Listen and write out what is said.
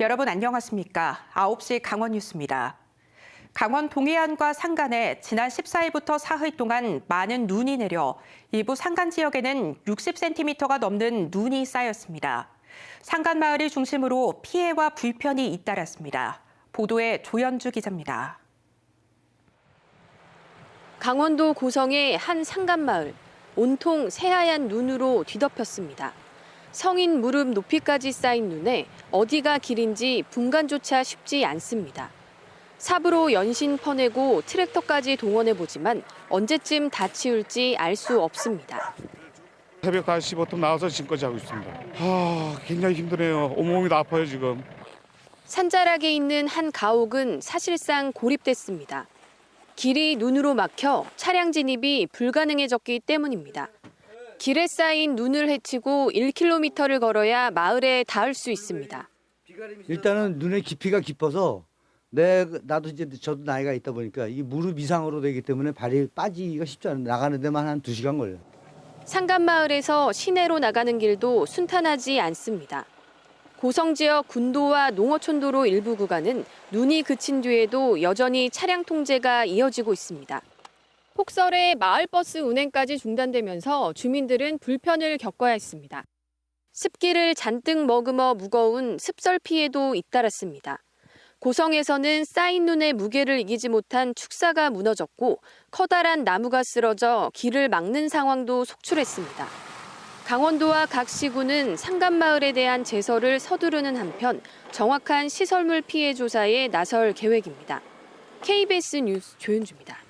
여러분 안녕하십니까? 9시 강원 뉴스입니다. 강원 동해안과 산간에 지난 14일부터 사흘 동안 많은 눈이 내려 일부 산간 지역에는 60cm가 넘는 눈이 쌓였습니다. 산간 마을을 중심으로 피해와 불편이 잇따랐습니다. 보도에 조연주 기자입니다. 강원도 고성의 한 산간 마을. 온통 새하얀 눈으로 뒤덮였습니다. 성인 무릎 높이까지 쌓인 눈에 어디가 길인지 분간조차 쉽지 않습니다. 삽으로 연신 퍼내고 트랙터까지 동원해보지만 언제쯤 다 치울지 알 수 없습니다. 새벽 5시부터 나와서 지금까지 하고 있습니다. 아, 굉장히 힘드네요. 온몸이 다 아파요, 지금. 산자락에 있는 한 가옥은 사실상 고립됐습니다. 길이 눈으로 막혀 차량 진입이 불가능해졌기 때문입니다. 길에 쌓인 눈을 헤치고 1km를 걸어야 마을에 닿을 수 있습니다. 일단은 눈의 깊이가 깊어서 내 나도 이제 저도 나이가 있다 보니까 이 무릎 이상으로 되기 때문에 발이 빠지기가 쉽지 않아요. 나가는 데만 한 두시간 걸려요. 상간마을에서 시내로 나가는 길도 순탄하지 않습니다. 고성 지역 군도와 농어촌도로 일부 구간은 눈이 그친 뒤에도 여전히 차량 통제가 이어지고 있습니다. 폭설에 마을버스 운행까지 중단되면서 주민들은 불편을 겪어야 했습니다. 습기를 잔뜩 머금어 무거운 습설 피해도 잇따랐습니다. 고성에서는 쌓인 눈의 무게를 이기지 못한 축사가 무너졌고 커다란 나무가 쓰러져 길을 막는 상황도 속출했습니다. 강원도와 각 시군은 상간마을에 대한 제설을 서두르는 한편 정확한 시설물 피해 조사에 나설 계획입니다. KBS 뉴스 조윤주입니다.